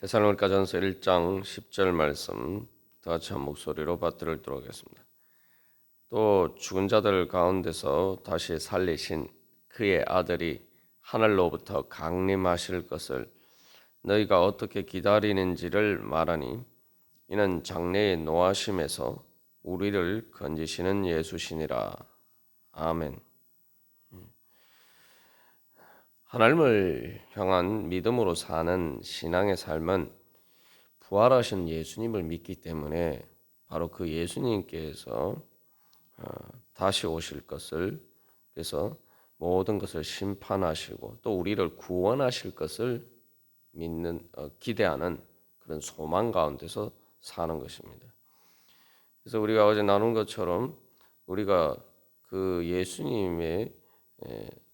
데살로니가전서 1장 10절 말씀 다 같이 한 목소리로 받들도록 하겠습니다. 또 죽은 자들 가운데서 다시 살리신 그의 아들이 하늘로부터 강림하실 것을 너희가 어떻게 기다리는지를 말하니 이는 장래의 노하심에서 우리를 건지시는 예수시니라. 아멘. 하나님을 향한 믿음으로 사는 신앙의 삶은 부활하신 예수님을 믿기 때문에 바로 그 예수님께서 어, 다시 오실 것을 그래서 모든 것을 심판하시고 또 우리를 구원하실 것을 믿는 어, 기대하는 그런 소망 가운데서 사는 것입니다. 그래서 우리가 어제 나눈 것처럼 우리가 그 예수님의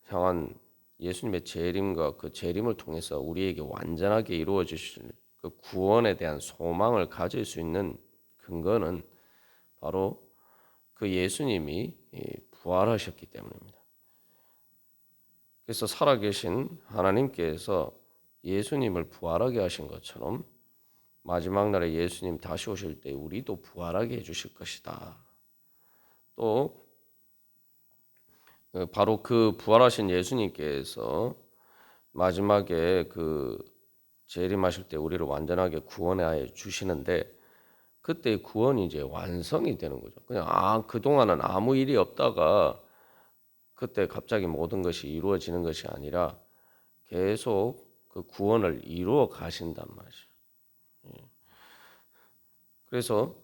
향한 예수님의 재림과 그 재림을 통해서 우리에게 완전하게 이루어 주실 그 구원에 대한 소망을 가질 수 있는 근거는 바로 그 예수님이 부활하셨기 때문입니다. 그래서 살아계신 하나님께서 예수님을 부활하게 하신 것처럼 마지막 날에 예수님 다시 오실 때 우리도 부활하게 해주실 것이다. 또 어, 바로 그 부활하신 예수님께서 마지막에 그 재림하실 때 우리를 완전하게 구원해 주시는데 그때 구원이 이제 완성이 되는 거죠. 그냥 아 그동안은 아무 일이 없다가 그때 갑자기 모든 것이 이루어지는 것이 아니라 계속 그 구원을 이루어 가신단 말이죠. 예. 그래서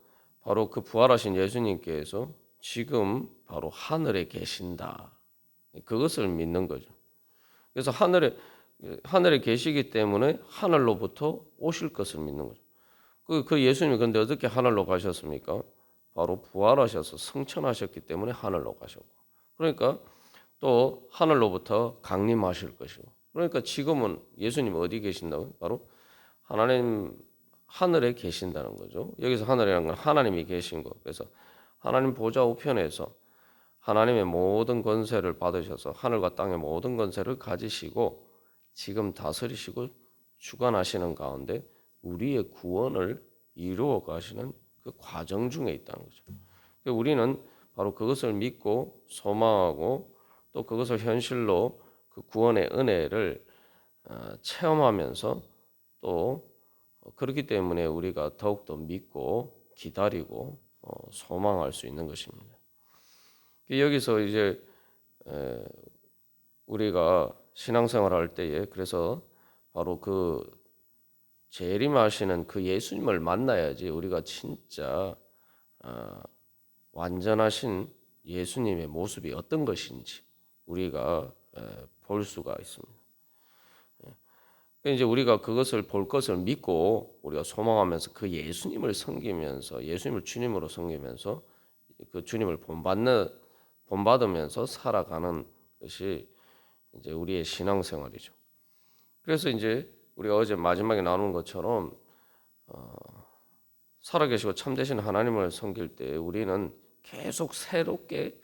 바로 그 부활하신 예수님께서 지금 바로 하늘에 계신다. 그것을 믿는 거죠. 그래서 하늘에 하늘에 계시기 때문에 하늘로부터 오실 것을 믿는 거죠. 그, 그 예수님이 근데 어떻게 하늘로 가셨습니까? 바로 부활하셔서 승천하셨기 때문에 하늘로 가셨고. 그러니까 또 하늘로부터 강림하실 것이고. 그러니까 지금은 예수님 어디 계신다고? 바로 하나님 하늘에 계신다는 거죠. 여기서 하늘이라는 건 하나님이 계신 거. 그래서 하나님 보좌 우편에서 하나님의 모든 권세를 받으셔서 하늘과 땅의 모든 권세를 가지시고 지금 다스리시고 주관하시는 가운데 우리의 구원을 이루어 가시는 그 과정 중에 있다는 거죠. 그러니까 우리는 바로 그것을 믿고 소망하고 또 그것을 현실로 그 구원의 은혜를 어, 체험하면서 또 그렇기 때문에 우리가 더욱더 믿고 기다리고 어, 소망할 수 있는 것입니다. 여기서 이제 우리가 신앙생활 할 때에 그래서 바로 그 재림하시는 그 예수님을 만나야지 우리가 진짜 어, 완전하신 예수님의 모습이 어떤 것인지 우리가 볼 수가 있습니다. 예. 이제 우리가 그것을 볼 것을 믿고 우리가 소망하면서 그 예수님을 섬기면서 예수님을 주님으로 섬기면서 그 주님을 본받는 본받으면서 살아가는 것이 이제 우리의 신앙생활이죠. 그래서 이제 우리가 어제 마지막에 나눈 것처럼 어, 살아계시고 참되신 하나님을 섬길 때 우리는 계속 새롭게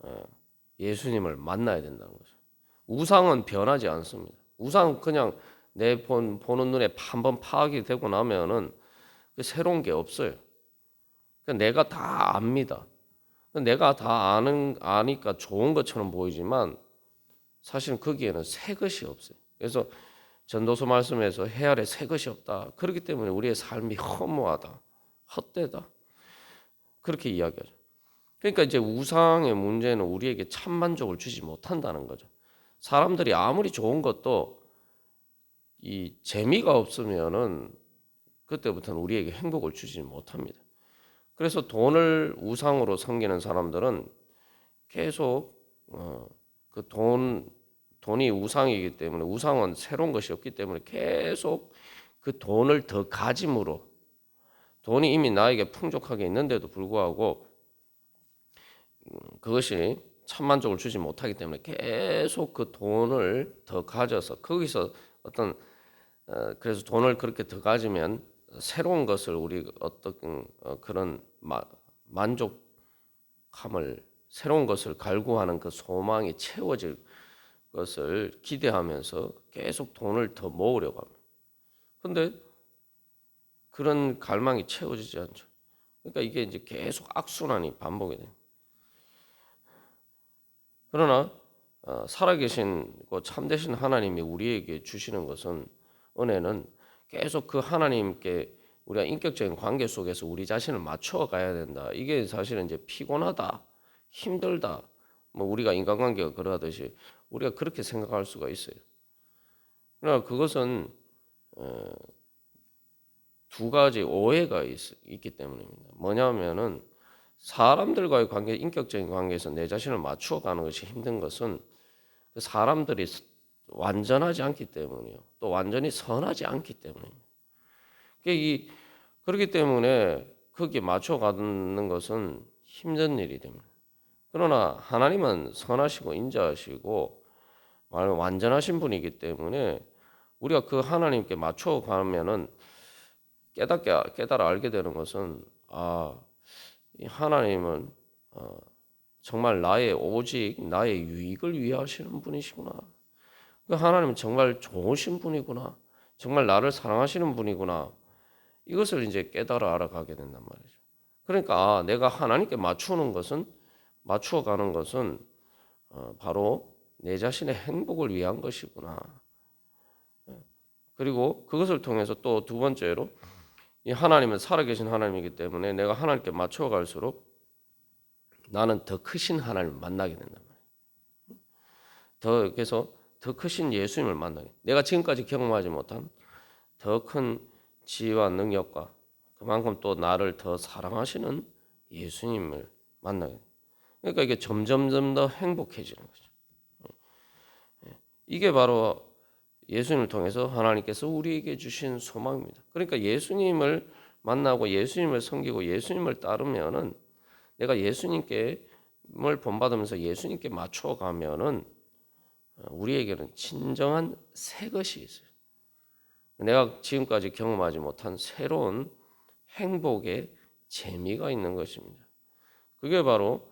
어, 예수님을 만나야 된다는 거죠. 우상은 변하지 않습니다. 우상 그냥 내 본, 보는 눈에 한번 파악이 되고 나면은 그 새로운 게 없어요. 내가 다 압니다. 내가 다 아는 아니까 좋은 것처럼 보이지만 사실은 거기에는 새 것이 없어요. 그래서 전도서 말씀에서 해 아래 새 것이 없다. 그렇기 때문에 우리의 삶이 허무하다, 헛되다. 그렇게 이야기하죠. 그러니까 이제 우상의 문제는 우리에게 참 만족을 주지 못한다는 거죠. 사람들이 아무리 좋은 것도 이 재미가 없으면은 그때부터는 우리에게 행복을 주지 못합니다. 그래서 돈을 우상으로 섬기는 사람들은 계속 어, 그 돈 돈이 우상이기 때문에 우상은 새로운 것이 없기 때문에 계속 그 돈을 더 가짐으로 돈이 이미 나에게 풍족하게 있는데도 불구하고 음, 그것이 참만족을 주지 못하기 때문에 계속 그 돈을 더 가져서 거기서 어떤 어, 그래서 돈을 그렇게 더 가지면 새로운 것을 우리 어떤 어, 그런 만족함을 새로운 것을 갈구하는 그 소망이 채워질 것을 기대하면서 계속 돈을 더 모으려고 합니다. 근데 그런 갈망이 채워지지 않죠. 그러니까 이게 이제 계속 악순환이 반복이 돼요. 그러나 어, 살아계신 그 참되신 하나님이 우리에게 주시는 것은 은혜는 계속 그 하나님께 우리가 인격적인 관계 속에서 우리 자신을 맞춰 가야 된다. 이게 사실은 이제 피곤하다, 힘들다. 뭐 우리가 인간관계가 그러하듯이 우리가 그렇게 생각할 수가 있어요. 그러나 그것은 어, 두 가지 오해가 있, 있기 때문입니다. 뭐냐면은 사람들과의 관계, 인격적인 관계에서 내 자신을 맞추어 가는 것이 힘든 것은 그 사람들이 완전하지 않기 때문이요. 또 완전히 선하지 않기 때문입니다. 이 그렇기 때문에 거기에 맞춰 가는 것은 힘든 일이 됩니다. 그러나 하나님은 선하시고 인자하시고 완전하신 분이기 때문에 우리가 그 하나님께 맞춰 가면은 깨닫게 깨달아 알게 되는 것은 아 하나님은 어, 정말 나의 오직 나의 유익을 위하시는 분이시구나. 그 하나님은 정말 좋으신 분이구나. 정말 나를 사랑하시는 분이구나. 이것을 이제 깨달아 알아가게 된단 말이죠. 그러니까 아, 내가 하나님께 맞추는 것은 맞추어 가는 것은 어, 바로 내 자신의 행복을 위한 것이구나. 그리고 그것을 통해서 또 두 번째로 이 하나님은 살아계신 하나님이기 때문에 내가 하나님께 맞춰 갈수록 나는 더 크신 하나님을 만나게 된단 말이에요. 더 그래서 더 크신 예수님을 만나게. 내가 지금까지 경험하지 못한 더 큰 지혜와 능력과 그만큼 또 나를 더 사랑하시는 예수님을 만나게. 그러니까 이게 점점점 더 행복해지는 거죠. 이게 바로 예수님을 통해서 하나님께서 우리에게 주신 소망입니다. 그러니까 예수님을 만나고 예수님을 섬기고 예수님을 따르면은 내가 예수님께 뭘 본받으면서 예수님께 맞춰 가면은 우리에게는 진정한 새 것이 있어요. 내가 지금까지 경험하지 못한 새로운 행복의 재미가 있는 것입니다. 그게 바로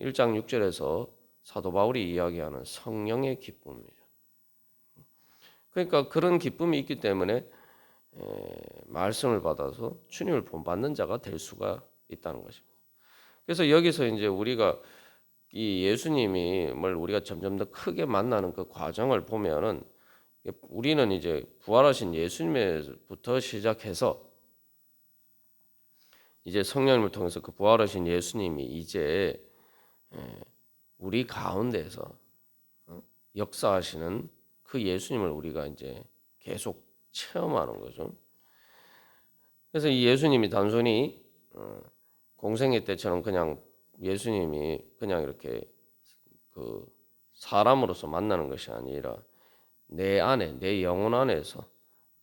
1장 6절에서 사도 바울이 이야기하는 성령의 기쁨입니다. 그러니까 그런 기쁨이 있기 때문에 말씀을 받아서 주님을 본받는 자가 될 수가 있다는 것입니다. 그래서 여기서 이제 우리가 이 예수님이 뭘 우리가 점점 더 크게 만나는 그 과정을 보면은 우리는 이제 부활하신 예수님부터 시작해서 이제 성령님을 통해서 그 부활하신 예수님이 이제 우리 가운데서 어, 역사하시는 그 예수님을 우리가 이제 계속 체험하는 거죠. 그래서 이 예수님이 단순히 어, 공생애 때처럼 그냥 예수님이 그냥 이렇게 그 사람으로서 만나는 것이 아니라 내 안에 내 영혼 안에서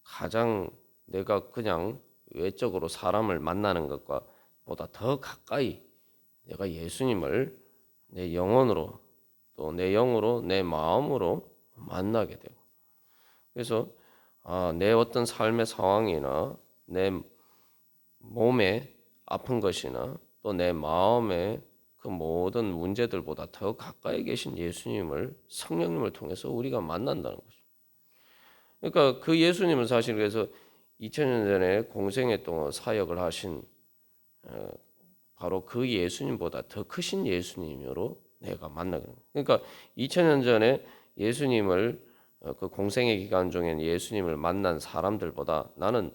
가장 내가 그냥 외적으로 사람을 만나는 것과 보다 더 가까이 내가 예수님을 내 영혼으로 또 내 영으로 내 마음으로 만나게 되고. 그래서 아, 내 어떤 삶의 상황이나 내 몸에 아픈 것이나 또 내 마음의 그 모든 문제들보다 더 가까이 계신 예수님을 성령님을 통해서 우리가 만난다는 거죠. 그러니까 그 예수님은 사실 그래서 2000년 전에 공생애 동안 사역을 하신 어, 바로 그 예수님보다 더 크신 예수님으로 내가 만나게 됩니다. 그러니까 2000년 전에 예수님을 어, 그 공생의 기간 중에 예수님을 만난 사람들보다 나는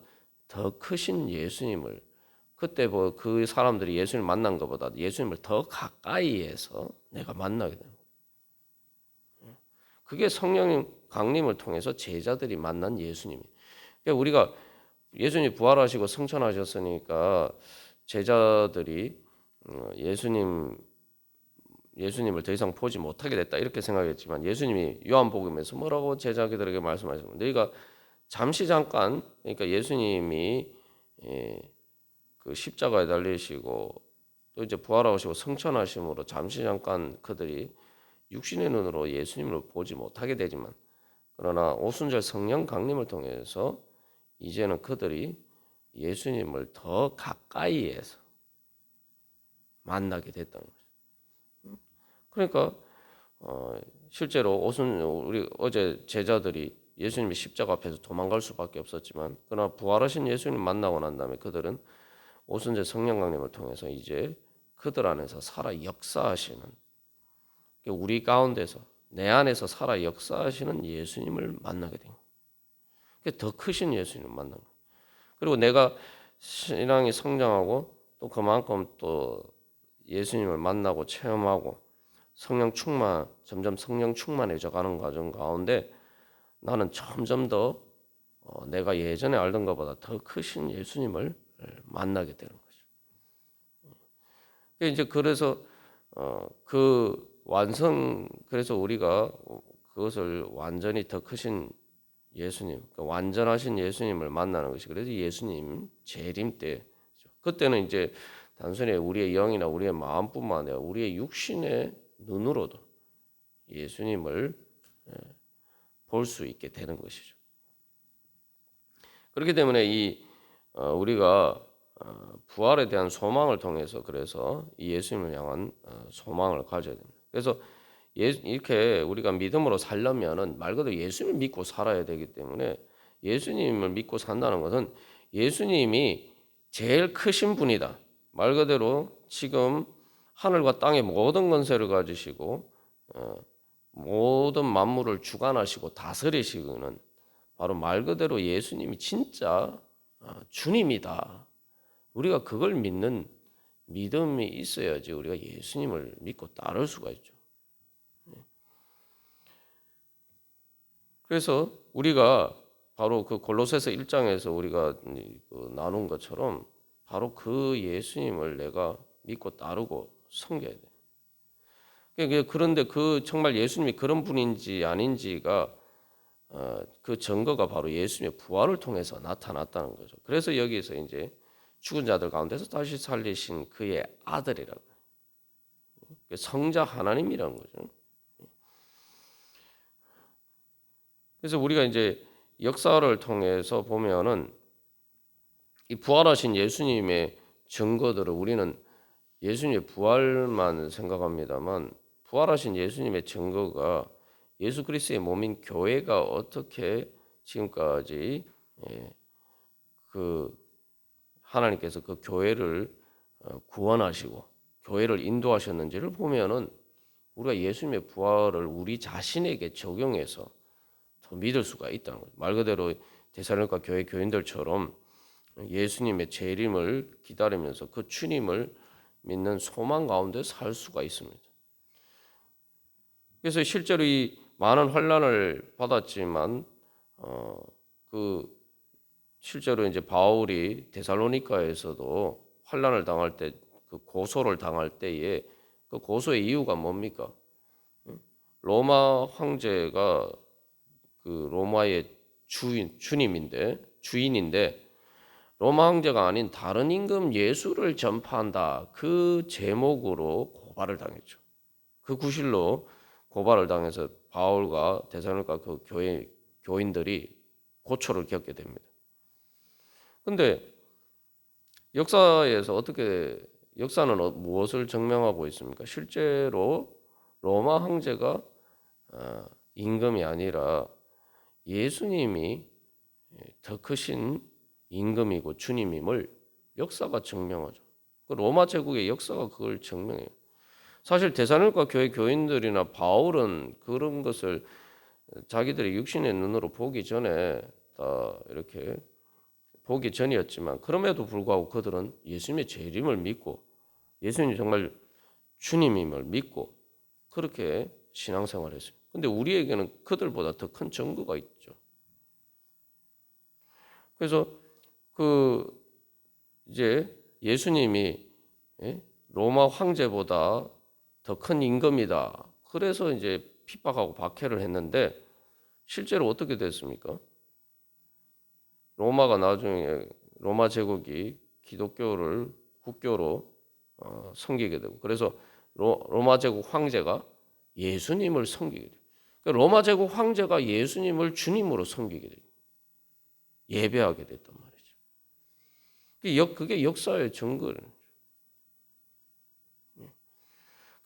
더 크신 예수님을 그때 뭐 그 사람들이 예수님을 만난 것보다 예수님을 더 가까이에서 내가 만나게 되는 그게 성령 강림을 통해서 제자들이 만난 예수님이. 그러니까 우리가 예수님 부활하시고 승천하셨으니까 제자들이 어, 예수님 예수님을 더 이상 보지 못하게 됐다 이렇게 생각했지만 예수님이 요한복음에서 뭐라고 제자들에게 말씀하셨습니다. 너희가 잠시 잠깐 그러니까 예수님이 예, 그 십자가에 달리시고 또 이제 부활하시고 성천하심으로 잠시 잠깐 그들이 육신의 눈으로 예수님을 보지 못하게 되지만 그러나 오순절 성령 강림을 통해서 이제는 그들이 예수님을 더 가까이에서 만나게 됐다는 거죠. 그러니까 어, 실제로 오순 우리 어제 제자들이 예수님이 십자가 앞에서 도망갈 수밖에 없었지만 그러나 부활하신 예수님 만나고 난 다음에 그들은 오순절 성령 강림을 통해서 이제 그들 안에서 살아 역사하시는 우리 가운데서 내 안에서 살아 역사하시는 예수님을 만나게 된 거예요. 더 크신 예수님을 만난 거예요. 그리고 내가 신앙이 성장하고 또 그만큼 또 예수님을 만나고 체험하고 성령 충만 점점 성령 충만해져 가는 과정 가운데 나는 점점 더 어, 내가 예전에 알던 것보다 더 크신 예수님을 만나게 되는 거죠. 이제 그래서 어, 그 완성 그래서 우리가 그것을 완전히 더 크신 예수님, 그러니까 완전하신 예수님을 만나는 것이 그래서 예수님 재림 때 그때는 이제 단순히 우리의 영이나 우리의 마음뿐만 아니라 우리의 육신의 눈으로도 예수님을 볼 수 있게 되는 것이죠. 그렇기 때문에 이 어, 우리가 어, 부활에 대한 소망을 통해서 그래서 이 예수님을 향한 어, 소망을 가져야 됩니다. 그래서 이렇게 우리가 믿음으로 살려면은 말 그대로 예수님을 믿고 살아야 되기 때문에 예수님을 믿고 산다는 것은 예수님이 제일 크신 분이다. 말 그대로 지금 하늘과 땅의 모든 권세를 가지시고 모든 만물을 주관하시고 다스리시고는 바로 말 그대로 예수님이 진짜 어, 주님이다. 우리가 그걸 믿는 믿음이 있어야지 우리가 예수님을 믿고 따를 수가 있죠. 그래서 우리가 바로 그 골로새서 1장에서 우리가 그 나눈 것처럼 바로 그 예수님을 내가 믿고 따르고 섬겨야 돼. 그러니까 그런데 그 정말 예수님이 그런 분인지 아닌지가 어, 그 증거가 바로 예수님의 부활을 통해서 나타났다는 거죠. 그래서 여기서 이제 죽은 자들 가운데서 다시 살리신 그의 아들이라고 그 성자 하나님이라는 거죠. 그래서 우리가 이제 역사를 통해서 보면은 이 부활하신 예수님의 증거들을 우리는 예수님의 부활만 생각합니다만 부활하신 예수님의 증거가 예수 그리스도의 몸인 교회가 어떻게 지금까지 예, 그 하나님께서 그 교회를 어, 구원하시고 교회를 인도하셨는지를 보면은 우리가 예수님의 부활을 우리 자신에게 적용해서 더 믿을 수가 있다는 거예요. 말 그대로 대사로니까 교회 교인들처럼 예수님의 재림을 기다리면서 그 주님을 믿는 소망 가운데 살 수가 있습니다. 그래서 실제로 이 많은 환란을 받았지만 어, 그 실제로 이제 바울이 데살로니카에서도 환란을 당할 때 그 고소를 당할 때에 그 고소의 이유가 뭡니까? 로마 황제가 그 로마의 주인 주님인데 주인인데 로마 황제가 아닌 다른 임금 예수를 전파한다 그 제목으로 고발을 당했죠. 그 구실로 고발을 당해서 바울과 대사로니까 그 교회 교인들이 고초를 겪게 됩니다. 근데 역사에서 어떻게 역사는 어, 무엇을 증명하고 있습니까? 실제로 로마 황제가 어, 임금이 아니라 예수님이 더 크신 임금이고 주님임을 역사가 증명하죠. 그 로마 제국의 역사가 그걸 증명해요. 사실 대사님과 교회 교인들이나 바울은 그런 것을 자기들의 육신의 눈으로 보기 전에 다 이렇게 보기 전이었지만 그럼에도 불구하고 그들은 예수님의 재림을 믿고 예수님이 정말 주님임을 믿고 그렇게 신앙생활했어요. 근데 우리에게는 그들보다 더 큰 증거가 있죠. 그래서 그 이제 예수님이 예? 로마 황제보다 더 큰 임금이다. 그래서 이제 핍박하고 박해를 했는데 실제로 어떻게 됐습니까? 로마가 나중에 로마 제국이 기독교를 국교로 어, 섬기게 되고 그래서 로, 마 제국 황제가 예수님을 섬기게 돼요. 그러니까 로마 제국 황제가 예수님을 주님으로 섬기게 돼요. 예배하게 됐단 말이죠. 그게 역사의 증거는 그러니까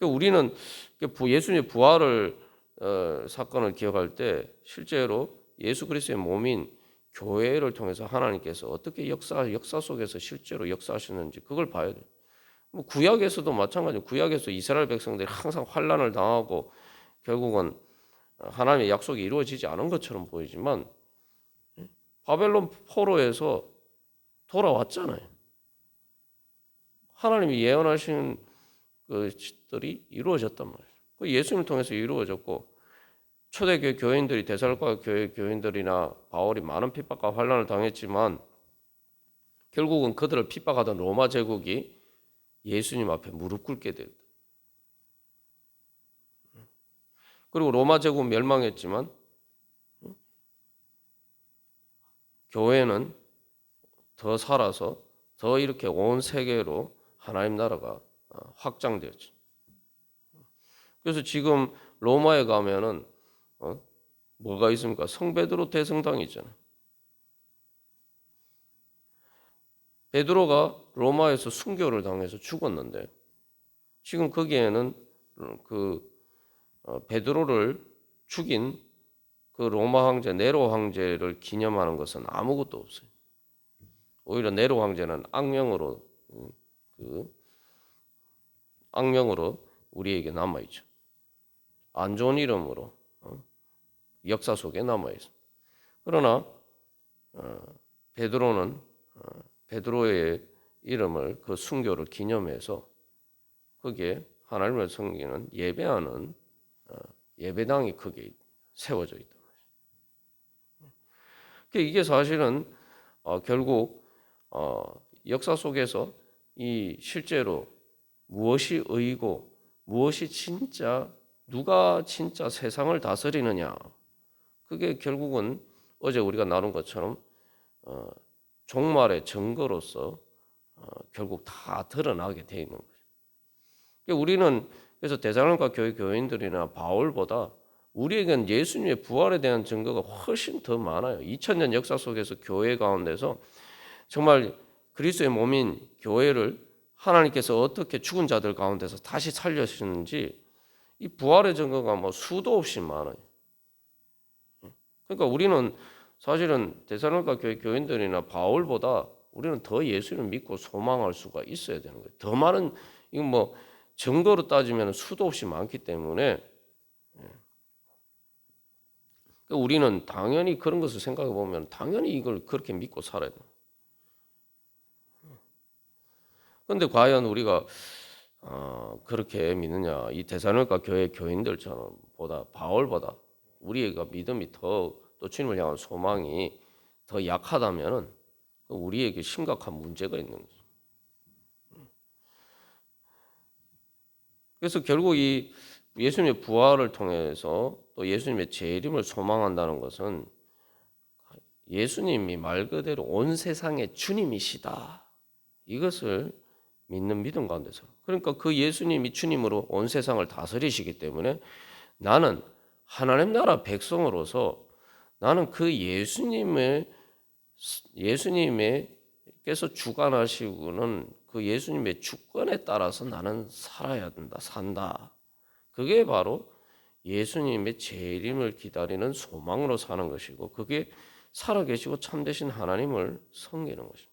우리는 예수님의 부활을 어, 사건을 기억할 때 실제로 예수 그리스도의 몸인 교회를 통해서 하나님께서 어떻게 역사 역사 속에서 실제로 역사하시는지 그걸 봐야 돼요. 뭐 구약에서도 마찬가지로 구약에서 이스라엘 백성들이 항상 환란을 당하고 결국은 하나님의 약속이 이루어지지 않은 것처럼 보이지만 바벨론 포로에서 돌아왔잖아요. 하나님이 예언하신 것들이 이루어졌단 말이에요. 그 예수님을 통해서 이루어졌고 초대교회 교인들이 대살과 교회 교인들이나 바울이 많은 핍박과 환란을 당했지만 결국은 그들을 핍박하던 로마 제국이 예수님 앞에 무릎 꿇게 됐다. 그리고 로마 제국 멸망했지만 교회는 더 살아서 더 이렇게 온 세계로 하나님 나라가 어, 확장되었죠. 그래서 지금 로마에 가면은 어? 뭐가 있습니까? 성베드로 대성당이 있잖아요. 베드로가 로마에서 순교를 당해서 죽었는데 지금 거기에는 그 어, 베드로를 죽인 그 로마 황제 네로 황제를 기념하는 것은 아무것도 없어요. 오히려 네로 황제는 악명으로 음, 그 악명으로 우리에게 남아 있죠. 안 좋은 이름으로 어, 역사 속에 남아 있어. 그러나 어, 베드로는 베드로의 이름을 그 순교를 기념해서 거기에 하나님을 섬기는 예배하는 예배당이 크게 세워져 있다. 그러니까 이게 사실은 어, 결국 어, 역사 속에서 이 실제로 무엇이 의고 무엇이 진짜 누가 진짜 세상을 다스리느냐 그게 결국은 어제 우리가 나눈 것처럼 어, 종말의 증거로서 어, 결국 다 드러나게 돼 있는 거죠. 그러니까 우리는 그래서 대사님과 교회 교인들이나 바울보다 우리에겐 예수님의 부활에 대한 증거가 훨씬 더 많아요. 2000년 역사 속에서 교회 가운데서 정말 그리스도의 몸인 교회를 하나님께서 어떻게 죽은 자들 가운데서 다시 살려주는지 이 부활의 증거가 뭐 수도 없이 많아요. 그러니까 우리는 사실은 대사님과 교회 교인들이나 바울보다 우리는 더 예수를 믿고 소망할 수가 있어야 되는 거예요. 더 많은 이건 뭐 증거로 따지면 수도 없이 많기 때문에 예. 그러니까 우리는 당연히 그런 것을 생각해 보면 당연히 이걸 그렇게 믿고 살아야 돼. 그 런데 과연 우리가 어, 그렇게 믿느냐? 이 대사님과 교회 교인들처럼 보다 바울보다 우리가 믿음이 더 또 주님을 향한 소망이 더 약하다면은 우리에게 심각한 문제가 있는 거죠. 그래서 결국 이 예수님의 부활을 통해서 또 예수님의 재림을 소망한다는 것은 예수님이 말 그대로 온 세상의 주님이시다. 이것을 믿는 믿음 가운데서. 그러니까 그 예수님이 주님으로 온 세상을 다스리시기 때문에 나는 하나님 나라 백성으로서 나는 그 예수님의 예수님께서 주관하시고는 그 예수님의 주권에 따라서 나는 살아야 된다, 산다. 그게 바로 예수님의 재림을 기다리는 소망으로 사는 것이고, 그게 살아계시고 참되신 하나님을 섬기는 것입니다.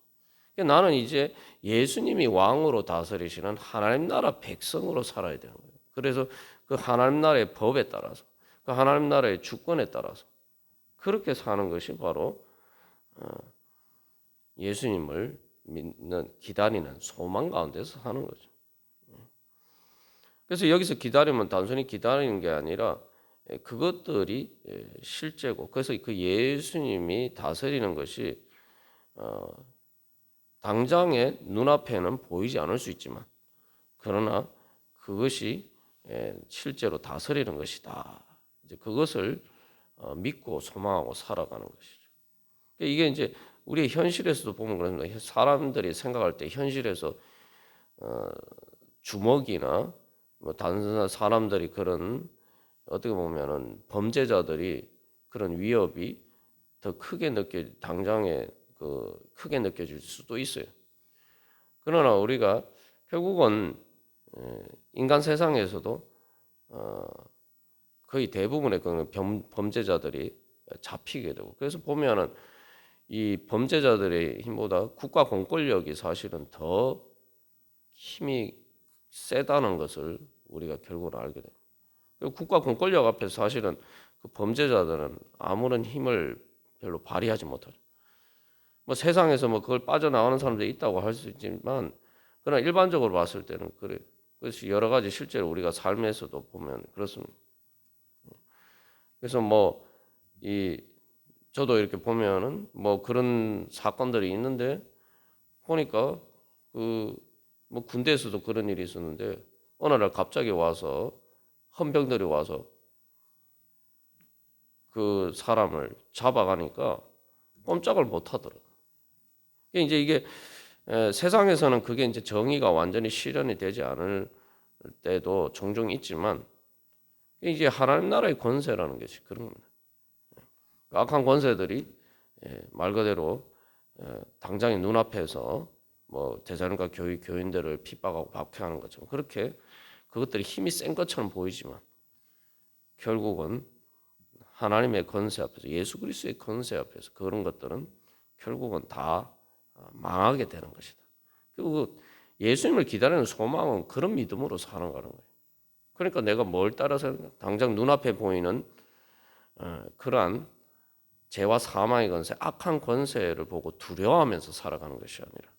그러니까 나는 이제 예수님이 왕으로 다스리시는 하나님 나라 백성으로 살아야 되는 거예요. 그래서 그 하나님 나라의 법에 따라서, 그 하나님 나라의 주권에 따라서 그렇게 사는 것이 바로 어, 예수님을 믿는 기다리는 소망 가운데서 사는 거죠. 그래서 여기서 기다리면 단순히 기다리는 게 아니라 그것들이 실제고 그래서 그 예수님이 다스리는 것이 어, 당장의 눈앞에는 보이지 않을 수 있지만 그러나 그것이 실제로 다스리는 것이다. 이제 그것을 어, 믿고 소망하고 살아가는 것이죠. 이게 이제 우리 현실에서도 보면 그렇습니다. 사람들이 생각할 때 현실에서 어, 주먹이나 뭐 단순한 사람들이 그런 어떻게 보면은 범죄자들이 그런 위협이 더 크게 느껴 당장에 그 크게 느껴질 수도 있어요. 그러나 우리가 결국은 인간 세상에서도 어, 거의 대부분의 그 범죄자들이 잡히게 되고 그래서 보면은 이 범죄자들의 힘보다 국가 공권력이 사실은 더 힘이 세다는 것을 우리가 결국은 알게 됩니다. 국가 공권력 앞에서 사실은 그 범죄자들은 아무런 힘을 별로 발휘하지 못하죠. 뭐 세상에서 뭐 그걸 빠져나가는 사람들이 있다고 할 수 있지만 그러나 일반적으로 봤을 때는 그래. 그래서 여러 가지 실제로 우리가 삶에서도 보면 그렇습니다. 그래서 뭐 이 저도 이렇게 보면은 뭐 그런 사건들이 있는데 보니까 그 뭐 군대에서도 그런 일이 있었는데 어느 날 갑자기 와서 헌병들이 와서 그 사람을 잡아가니까 꼼짝을 못 하더라고. 이제 이게 에, 세상에서는 그게 이제 정의가 완전히 실현이 되지 않을 때도 종종 있지만 이게 하나님 나라의 권세라는 것이 그런 겁니다. 악한 권세들이 예, 말 그대로 예, 당장의 눈앞에서 뭐 대자연과 교회 교인들을 핍박하고 박해하는 것처럼 그렇게 그것들이 힘이 센 것처럼 보이지만 결국은 하나님의 권세 앞에서 예수 그리스도의 권세 앞에서 그런 것들은 결국은 다 어, 망하게 되는 것이다. 그리고 예수님을 기다리는 소망은 그런 믿음으로 거는 거예요. 그러니까 내가 뭘 따라서 당장 눈앞에 보이는 어, 그러한 죄와 사망의 권세, 악한 권세를 보고 두려워하면서 살아가는 것이 아니라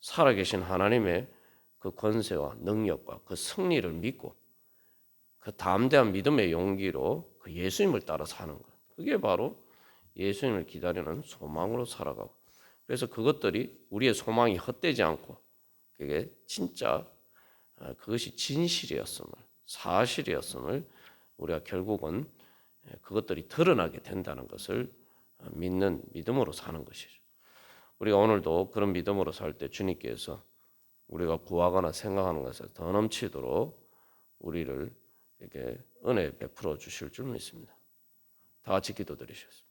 살아계신 하나님의 그 권세와 능력과 그 승리를 믿고 그 담대한 믿음의 용기로 그 예수님을 따라 사는 것. 그게 바로 예수님을 기다리는 소망으로 살아가고. 그래서 그것들이 우리의 소망이 헛되지 않고 그게 진짜 어, 그것이 진실이었음을 사실이었음을 우리가 결국은 그것들이 드러나게 된다는 것을 믿는 믿음으로 사는 것이죠. 우리가 오늘도 그런 믿음으로 살 때 주님께서 우리가 구하거나 생각하는 것에 더 넘치도록 우리를 이렇게 은혜 베풀어 주실 줄 믿습니다. 다 같이 기도드리셨습니다.